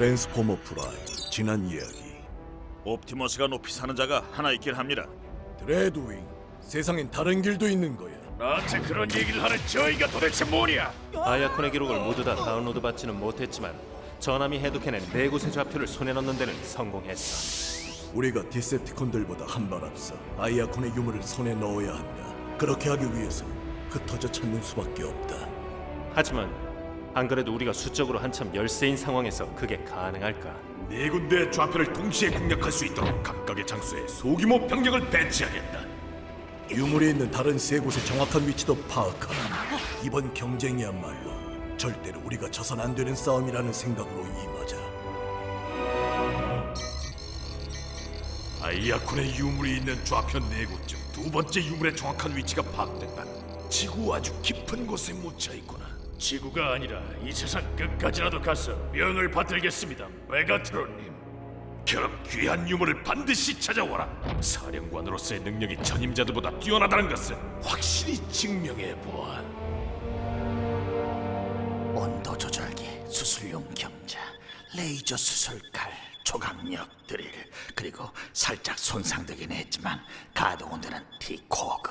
트랜스포머 프라임 지난 이야기 옵티머스가 높이 사는 자가 하나 있긴 합니다. 드레드윙 세상엔 다른 길도 있는 거야 나한테 그런 얘기를 하는 저희가 도대체 뭐냐? 아야콘의 기록을 모두 다 다운로드 받지는 못했지만 저남이 해독해낸 네 곳의 좌표를 손에 넣는 데는 성공했어. 우리가 디셉티콘들보다 한 발 앞서 아이아콘의 유물을 손에 넣어야 한다 그렇게 하기 위해서는 흩어져 찾는 수밖에 없다 하지만 안 그래도 우리가 수적으로 한참 열세인 상황에서 그게 가능할까? 네 군데의 좌표를 동시에 공략할 수 있도록 각각의 장소에 소규모 병력을 배치하겠다. 유물이 있는 다른 세 곳의 정확한 위치도 파악하라 이번 경쟁이야말로 절대로 우리가 져선 안 되는 싸움이라는 생각으로 임하자 아이아콘의 유물이 있는 좌표 네 곳 중 두 번째 유물의 정확한 위치가 파악된다. 지구 아주 깊은 곳에 묻혀 있구나. 지구가 아니라 이 세상 끝까지라도 가서 명을 받들겠습니다, 메가트론님. 그 귀한 유물을 반드시 찾아와라. 사령관으로서의 능력이 전임자들보다 뛰어나다는 것을 확실히 증명해 보아. 온도 조절기, 수술용 경자, 레이저 수술칼, 조각력 드릴, 그리고 살짝 손상되긴 했지만 가동은 되는 티코그.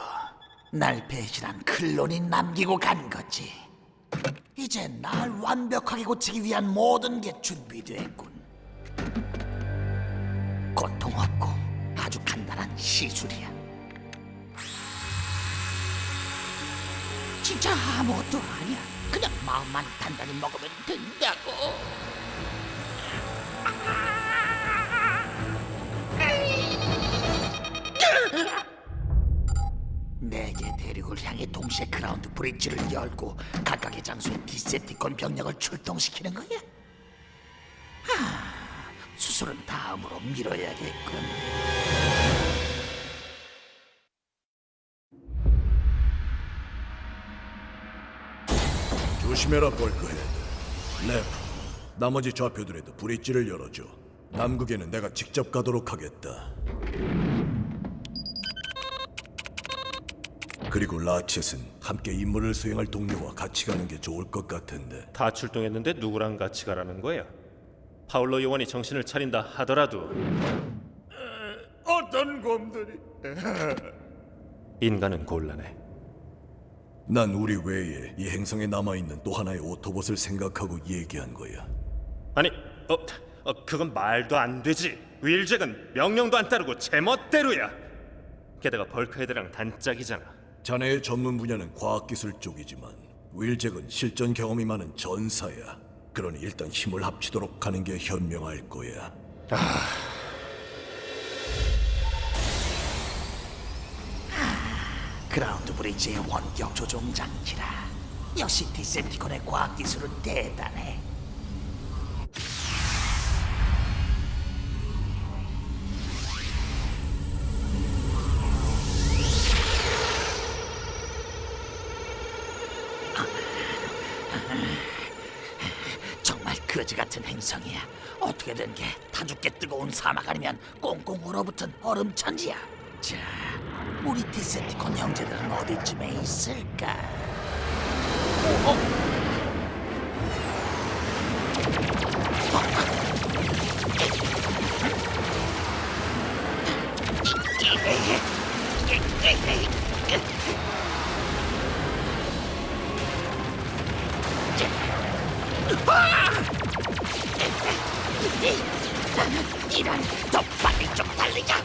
날 배신한 클론이 남기고 간 거지. 이제 날 완벽하게 고치기 위한 모든 게 준비됐군. 고통 없고 아주 간단한 시술이야. 진짜 아무것도 아니야. 그냥 마음만 단단히 먹으면 된다고. 네개 대륙을 향해 동시에 그라운드 브릿지를 열고 각각의 장소에 디셉티콘 병력을 출동시키는 거야. 하, 수술은 다음으로 미뤄야겠군. 조심해라 볼크헤드 랩 나머지 좌표들에도 브릿지를 열어줘 남극에는 내가 직접 가도록 하겠다 그리고 라쳇은 함께 임무를 수행할 동료와 같이 가는 게 좋을 것 같은데 다 출동했는데 누구랑 같이 가라는 거야? 파울로 요원이 정신을 차린다 하더라도 어떤 곰들이 인간은 곤란해. 난 우리 외에 이 행성에 남아 있는 또 하나의 오토봇을 생각하고 얘기한 거야 아니, 어, 어 그건 말도 안 되지. 윌잭은 명령도 안 따르고 제멋대로야. 게다가 벌크헤드랑 단짝이잖아. 자네의 전문 분야는 과학기술 쪽이지만 윌잭은 실전 경험이 많은 전사야 그러니 일단 힘을 합치도록 하는 게 현명할 거야 그라운드 브릿지의 원격 조종 장치라. 역시 디셉티콘의 과학 기술은 대단해. 거지 같은 행성이야. 어떻게 된게 타죽게 뜨거운 사막 아니면 꽁꽁 얼어붙은 얼음 천지야. 자, 우리 디세티콘 형제들은 어디쯤에 있을까? 이런 더 빨리 좀 달리자.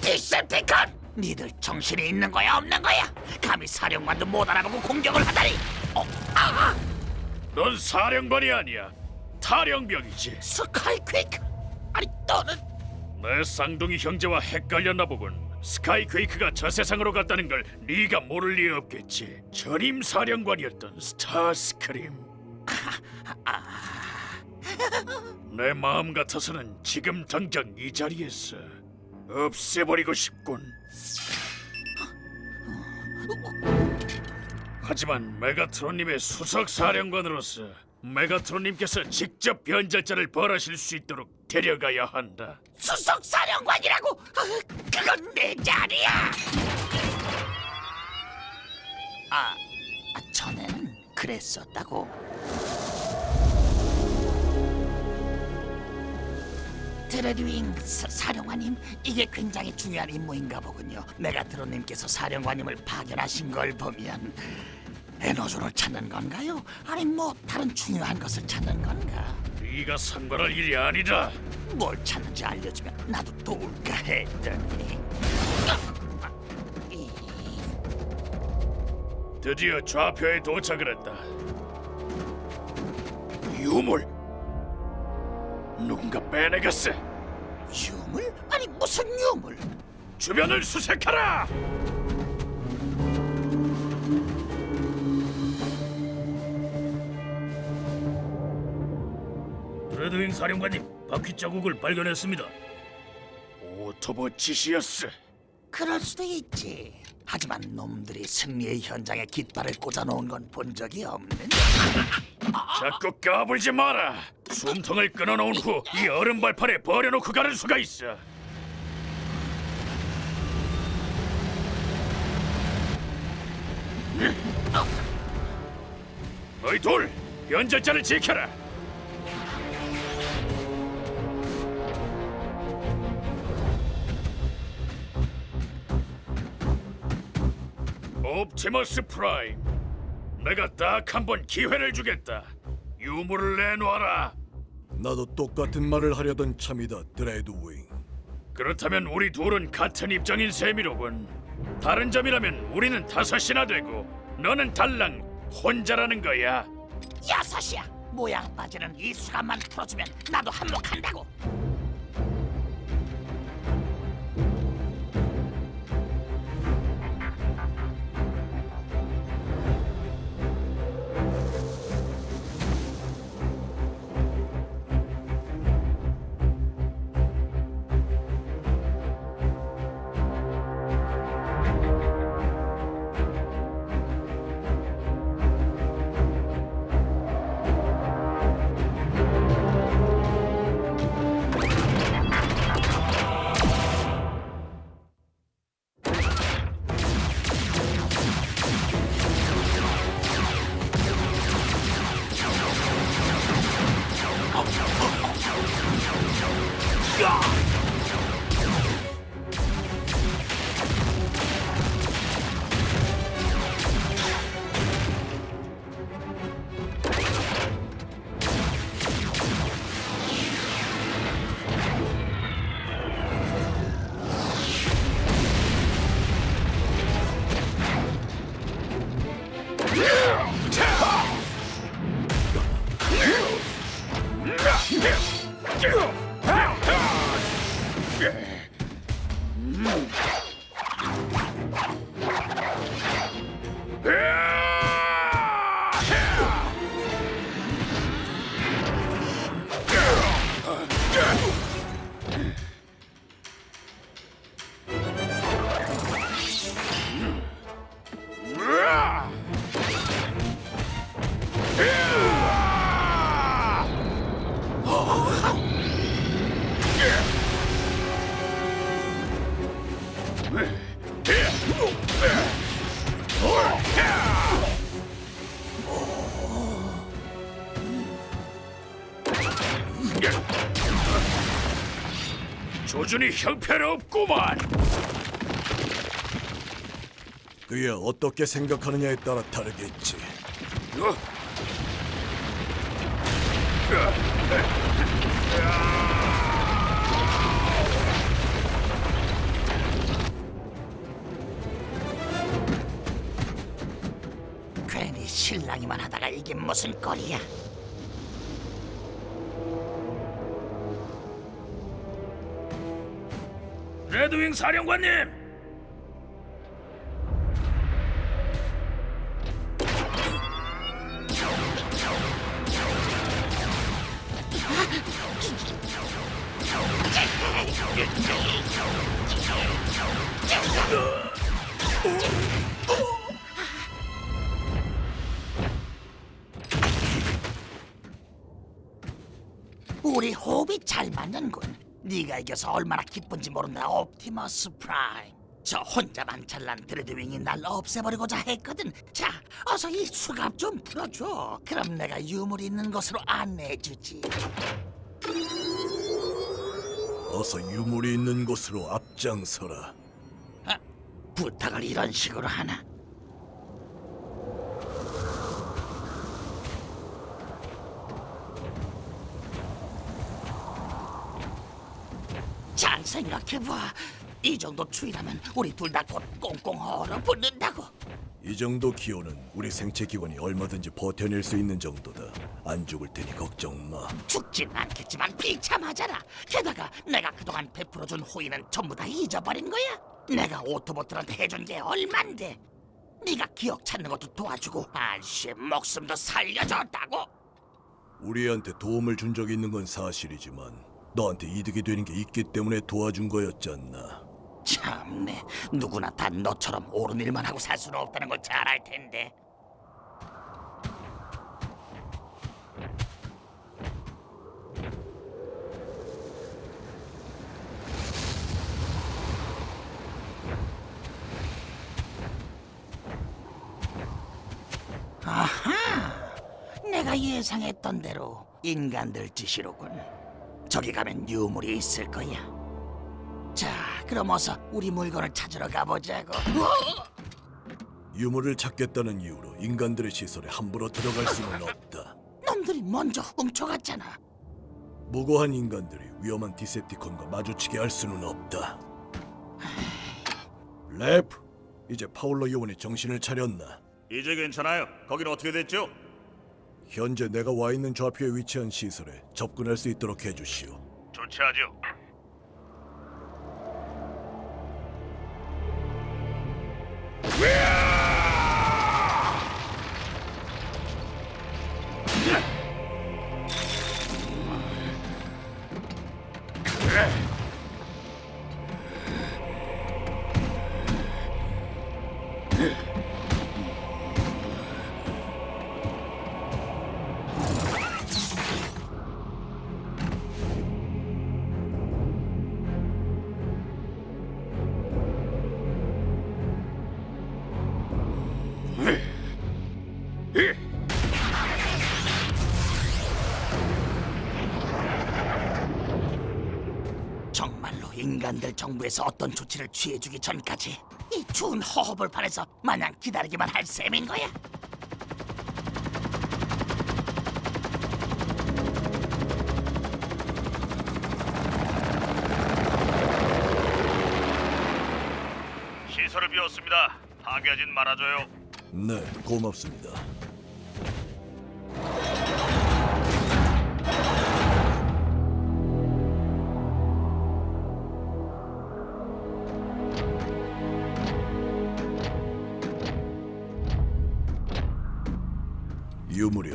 디셉티콘! 니들 정신이 있는 거야 없는 거야? 감히 사령관도 못 알아보고 공격을 하다니! 어, 아! 넌 사령관이 아니야. 타령병이지. 스카이퀘이크! 아니 너는 내 쌍둥이 형제와 헷갈렸나 보군. 스카이퀘이크가 저 세상으로 갔다는 걸 네가 모를 리 없겠지. 전임 사령관이었던 스타스크림. 내 마음 같아서는 지금 당장 이 자리에서 없애버리고 싶군. 하지만 메가트론님의 수석 사령관으로서 메가트론님께서 직접 변절자를 벌하실 수 있도록 데려가야 한다. 수석 사령관이라고? 아, 그건 내 자리야. 아, 아, 전에는 그랬었다고. 드레드윙 사- 사령관님, 이게 굉장히 중요한 임무인가 보군요. 메가트로님께서 사령관님을 파견하신 걸 보면 에너존을 찾는 건가요? 아니 뭐 다른 중요한 것을 찾는 건가? 네가 상관할 일이 아니다. 뭘 찾는지 알려주면 나도 도울까 했더니 이- 드디어 좌표에 도착을 했다. 유물. 누군가 빼내갔어. 유물? 아니 무슨 유물? 주변을 수색하라. 레드윙 사령관님, 바퀴 자국을 발견했습니다. 오토보 짓이었어. 그럴 수도 있지. 하지만 놈들이 승리의 현장에 깃발을 꽂아놓은 건 본 적이 없는데 자꾸 까불지 마라. 숨통을 끊어놓은 후 이 얼음 발판에 버려놓고 가는 수가 있어. 너희 둘 변절자를 지켜라. 옵티머스 프라임, 내가 딱 한 번 기회를 주겠다. 유물을 내놓아라. 나도 똑같은 말을 하려던 참이다, 드레드윙. 그렇다면 우리 둘은 같은 입장인 셈이로군. 다른 점이라면 우리는 다섯이나 되고 너는 달랑 혼자라는 거야. 여섯이야. 모양 빠지는 이 수감만 풀어주면 나도 한몫한다고. よっ! 조준이 형편없구만. 그야 어떻게 생각하느냐에 따라 다르겠지. 어? 괜히 실랑이만 하다가 이게 무슨 꼴이야? 레드윙 사령관님! 우리 호흡이 잘 맞는군. 네가 이겨서 얼마나 기쁜지 모른다, 옵티머스 프라임. 저 혼자만 잘난 드레드윙이 날 없애버리고자 했거든. 자, 어서 이 수갑 좀 풀어줘. 그럼 내가 유물 있는 곳으로 안내해주지. 어서 유물이 있는 곳으로 앞장서라. 아, 부탁을 이런 식으로 하나? 잘 생각해봐. 이 정도 추위라면 우리 둘 다 곧 꽁꽁 얼어붙는다고. 이 정도 기온은 우리 생체 기관이 얼마든지 버텨낼 수 있는 정도다. 안 죽을 테니 걱정 마. 죽진 않겠지만 비참하잖아. 게다가 내가 그동안 베풀어준 호의는 전부 다 잊어버린 거야. 내가 오토보트한테 해준 게 얼만데. 네가 기억 찾는 것도 도와주고 아씨 목숨도 살려줬다고. 우리한테 도움을 준 적이 있는 건 사실이지만 너한테 이득이 되는 게 있기 때문에 도와준 거였잖아. 참네 누구나 다 너처럼 옳은 일만 하고 살 수는 없다는 걸 잘 알 텐데. 아하, 내가 예상했던 대로 인간들 짓이로군. 저기 가면 유물이 있을 거야. 자, 그럼 어서 우리 물건을 찾으러 가보자고. 유물을 찾겠다는 이유로 인간들의 시설에 함부로 들어갈 수는 없다. 놈들이 먼저 훔쳐갔잖아. 무고한 인간들이 위험한 디셉티콘과 마주치게 할 수는 없다. 랩, 이제 파울러 요원이 정신을 차렸나? 이제 괜찮아요. 거긴 어떻게 됐죠? 현재 내가 와 있는 좌표에 위치한 시설에 접근할 수 있도록 해주시오. 좋지 하죠. 인간들 정부에서 어떤 조치를 취해주기 전까지 이 추운 허허벌 판에서 마냥 기다리기만 할 셈인 거야. 시설을 비웠습니다. 파괴하진 말아줘요. 네, 고맙습니다.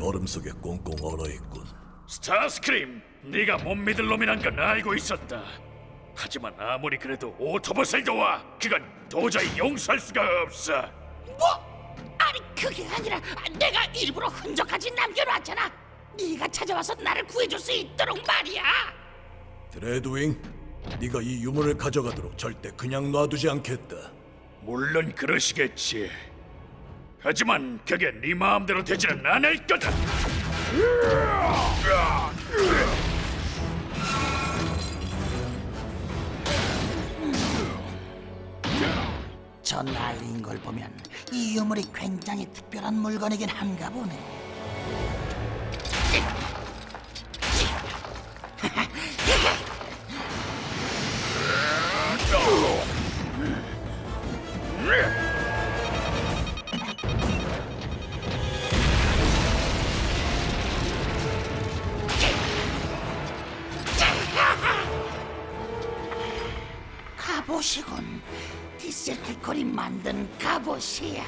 얼음 속에 꽁꽁 얼어 있군. 스타스크림, 네가 못 믿을 놈이란 건 알고 있었다. 하지만 아무리 그래도 오토봇을 도와 그건 도저히 용서할 수가 없어. 뭐? 아니 그게 아니라 내가 일부러 흔적까지 남겨놨잖아. 네가 찾아와서 나를 구해줄 수 있도록 말이야. 드레드윙, 네가 이 유물을 가져가도록 절대 그냥 놔두지 않겠다. 물론 그러시겠지. 하지만 그게 네 마음대로 되지는 않을 거다. 저 날린 걸 보면 이 유물이 굉장히 특별한 물건이긴 한가 보네. 갑옷이군. 디셀티콘이 만든 갑옷이야.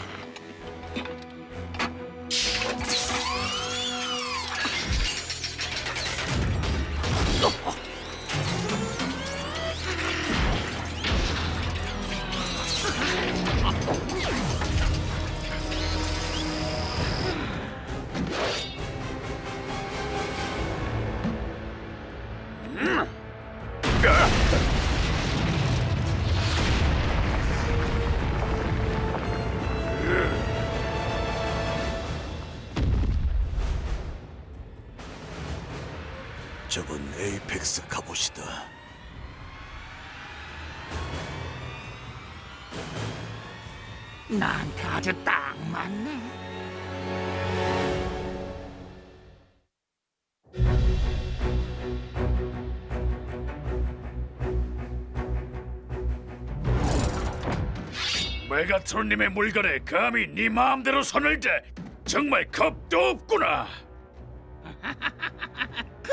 저건 에이펙스 갑옷이다. 나한테 아주 딱 맞네. 메가트론님의 물건에 감히 네 마음대로 손을 대 정말 겁도 없구나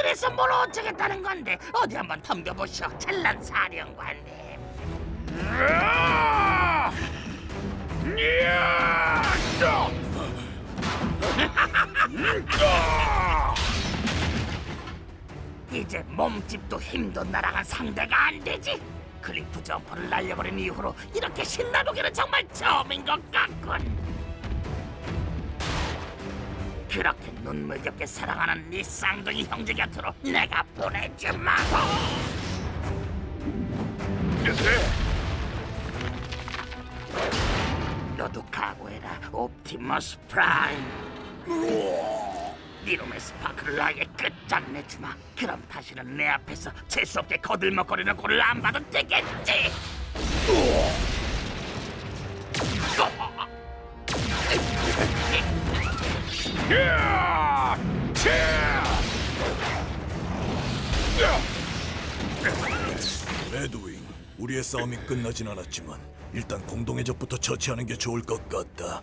그래서 뭘 어쩌겠다는 건데 어디 한번 덤벼보시오 찬란 사령관님. 이제 몸집도 힘도 나랑은 상대가 안 되지. 클리프 점퍼를 날려버린 이후로 이렇게 신나보기는 정말 처음인 것 같군. 그렇게 눈물겹게 사랑하는 네 쌍둥이 형제 곁으로 내가 보내주마고. 너도 각오해라, 옵티머스 프라임. 니놈의 스파크를 나에게 끝장내주마. 그럼 다시는 내 앞에서 재수없게 거들먹거리는 꼴을 안 봐도 되겠지. 레드윙, 우리의 싸움이 끝나진 않았지만 일단 공동의 적부터 처치하는 게 좋을 것 같다.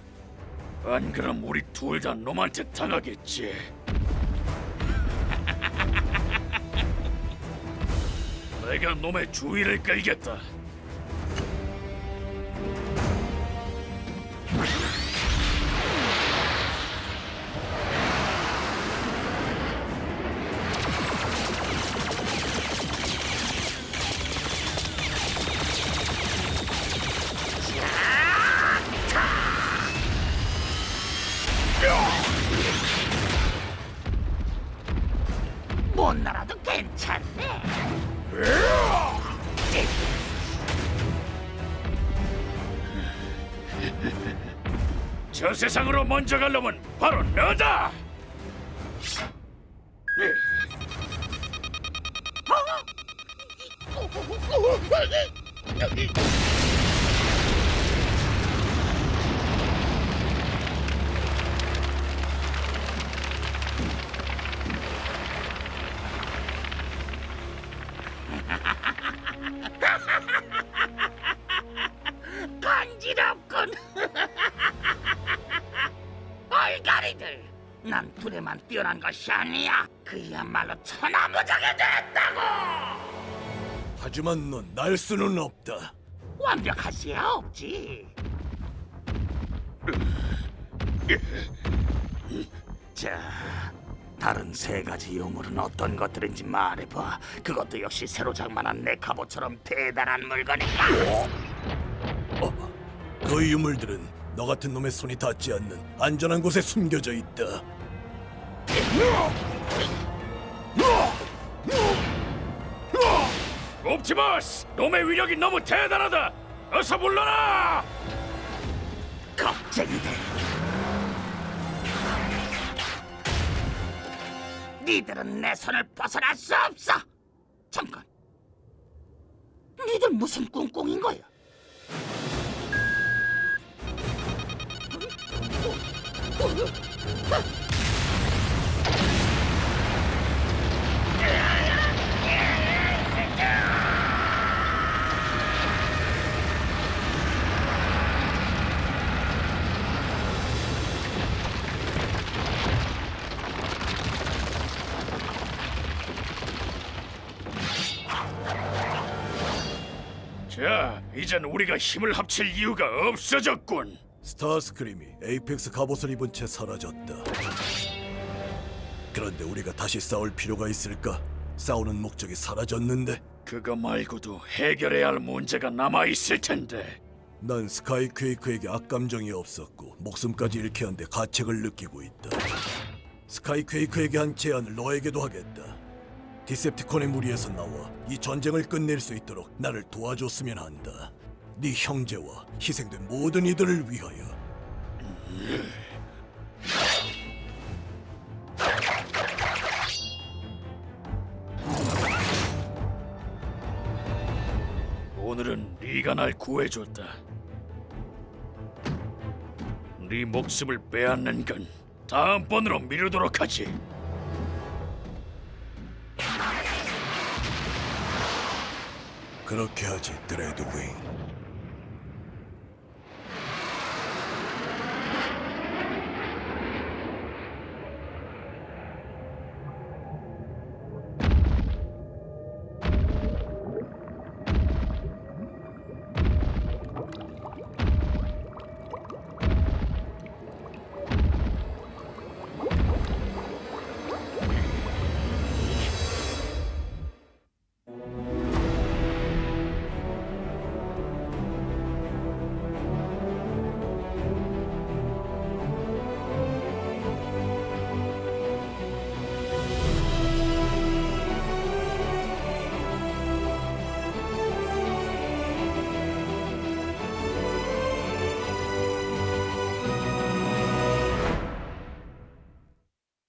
안 그럼 우리 둘 다 놈한테 당하겠지. 내가 놈의 주의를 끌겠다. 세상으로 먼저 갈 놈은 바로 너다. 뛰어난 것이 아니야. 그야말로 천하무적이 됐다고. 하지만 넌 날 수는 없다. 완벽하지야 없지. 자, 다른 세 가지 유물은 어떤 것들인지 말해봐. 그것도 역시 새로 장만한 내 갑옷처럼 대단한 물건인가? 그 유물들은 너 같은 놈의 손이 닿지 않는 안전한 곳에 숨겨져 있다. 옵티머스, 놈의 위력이 너무 대단하다. 어서 물러나. 겁쟁이들. 니들은 내 손을 벗어날 수 없어. 잠깐. 니들 무슨 꿍꿍인 거야? 이젠 우리가 힘을 합칠 이유가 없어졌군. 스타스크림이 에이펙스 갑옷을 입은 채 사라졌다. 그런데 우리가 다시 싸울 필요가 있을까? 싸우는 목적이 사라졌는데 그거 말고도 해결해야 할 문제가 남아 있을 텐데. 난 스카이 퀘이크에게 악감정이 없었고 목숨까지 잃게 한데 가책을 느끼고 있다. 스카이 퀘이크에게 한 제안을 너에게도 하겠다. 디셉티콘의 무리에서 나와 이 전쟁을 끝낼 수 있도록 나를 도와줬으면 한다. 네 형제와 희생된 모든 이들을 위하여. 오늘은 네가 날 구해줬다. 네 목숨을 빼앗는 건 다음번으로 미루도록 하지. 그렇게 하지 드레드윙